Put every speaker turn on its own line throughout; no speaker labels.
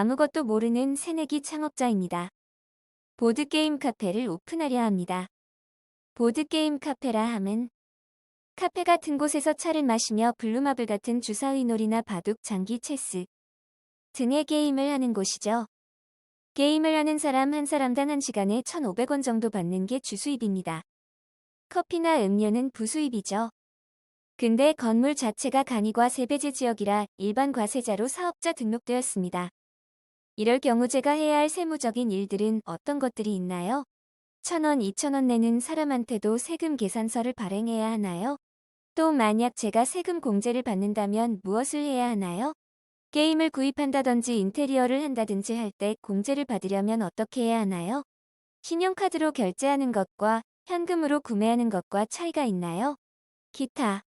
아무것도 모르는 새내기 창업자입니다. 보드게임 카페를 오픈하려 합니다. 보드게임 카페라 함은 카페 같은 곳에서 차를 마시며 블루마블 같은 주사위 놀이나 바둑, 장기, 체스 등의 게임을 하는 곳이죠. 게임을 하는 사람 한 사람당 한 시간에 1,500원 정도 받는 게 주수입입니다. 커피나 음료는 부수입이죠. 근데 건물 자체가 간이과 세배제 지역이라 일반 과세자로 사업자 등록되었습니다. 이럴 경우 제가 해야 할 세무적인 일들은 어떤 것들이 있나요? 천원, 이천원 내는 사람한테도 세금 계산서를 발행해야 하나요? 또 만약 제가 세금 공제를 받는다면 무엇을 해야 하나요? 게임을 구입한다든지 인테리어를 한다든지 할 때 공제를 받으려면 어떻게 해야 하나요? 신용카드로 결제하는 것과 현금으로 구매하는 것과 차이가 있나요? 기타.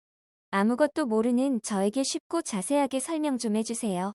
아무것도 모르는 저에게 쉽고 자세하게 설명 좀 해주세요.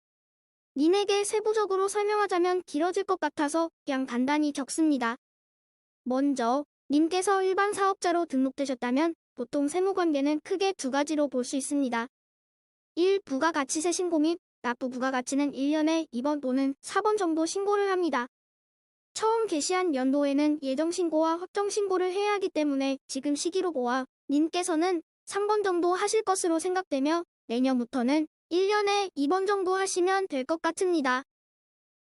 님에게 세부적으로 설명하자면 길어질 것 같아서 그냥 간단히 적습니다. 먼저 님께서 일반 사업자로 등록되셨다면 보통 세무관계는 크게 두 가지로 볼 수 있습니다. 1. 부가가치세 신고 및 납부 부가가치는 1년에 2번 또는 4번 정도 신고를 합니다. 처음 개시한 연도에는 예정신고와 확정신고를 해야 하기 때문에 지금 시기로 보아 님께서는 3번 정도 하실 것으로 생각되며 내년부터는 1년에 2번 정도 하시면 될 것 같습니다.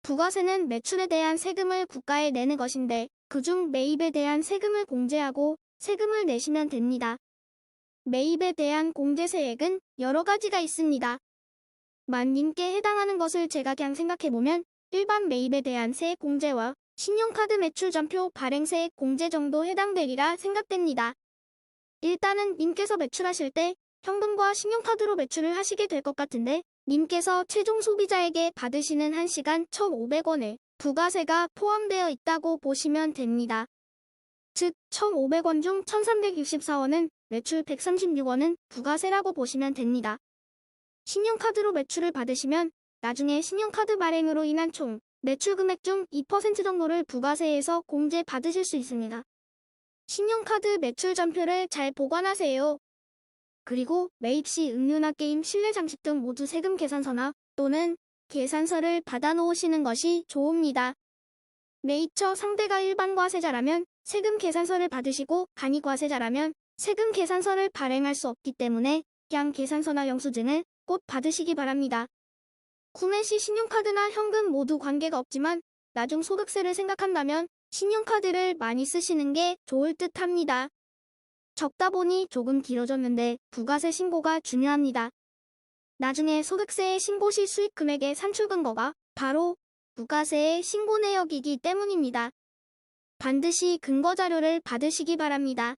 부가세는 매출에 대한 세금을 국가에 내는 것인데 그중 매입에 대한 세금을 공제하고 세금을 내시면 됩니다. 매입에 대한 공제세액은 여러 가지가 있습니다. 만님께 해당하는 것을 제가 그냥 생각해보면 일반 매입에 대한 세액 공제와 신용카드 매출 전표 발행세액 공제 정도 해당되리라 생각됩니다. 일단은 님께서 매출하실 때 현금과 신용카드로 매출을 하시게 될 것 같은데 님께서 최종 소비자에게 받으시는 1시간 1,500원에 부가세가 포함되어 있다고 보시면 됩니다. 즉 1,500원 중 1,364원은 매출 136원은 부가세라고 보시면 됩니다. 신용카드로 매출을 받으시면 나중에 신용카드 발행으로 인한 총 매출 금액 중 2% 정도를 부가세에서 공제 받으실 수 있습니다. 신용카드 매출 전표를 잘 보관하세요. 그리고 매입 시 음료나 게임, 실내 장식 등 모두 세금 계산서나 또는 계산서를 받아 놓으시는 것이 좋습니다. 매입처 상대가 일반 과세자라면 세금 계산서를 받으시고 간이 과세자라면 세금 계산서를 발행할 수 없기 때문에 그냥 계산서나 영수증을 꼭 받으시기 바랍니다. 구매 시 신용카드나 현금 모두 관계가 없지만 나중 소득세를 생각한다면 신용카드를 많이 쓰시는 게 좋을 듯 합니다. 적다 보니 조금 길어졌는데 부가세 신고가 중요합니다. 나중에 소득세의 신고 시 수익 금액의 산출 근거가 바로 부가세의 신고 내역이기 때문입니다. 반드시 근거 자료를 받으시기 바랍니다.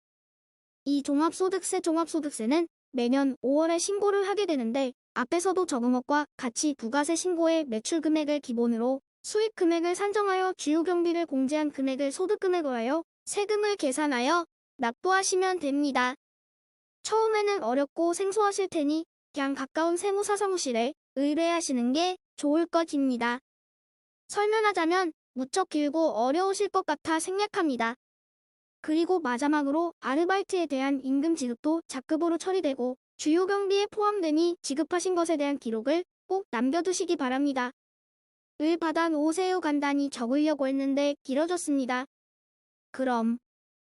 이 종합소득세 종합소득세는 매년 5월에 신고를 하게 되는데 앞에서도 적은 것과 같이 부가세 신고의 매출 금액을 기본으로 수익 금액을 산정하여 주요 경비를 공제한 금액을 소득 금액으로 하여 세금을 계산하여 납부하시면 됩니다. 처음에는 어렵고 생소하실 테니 그냥 가까운 세무사 사무실에 의뢰하시는 게 좋을 것입니다. 설명하자면 무척 길고 어려우실 것 같아 생략합니다. 그리고 마지막으로 아르바이트에 대한 임금 지급도 작급으로 처리되고 주요 경비에 포함되니 지급하신 것에 대한 기록을 꼭 남겨두시기 바랍니다. 을 받아 놓으세요 간단히 적으려고 했는데 길어졌습니다. 그럼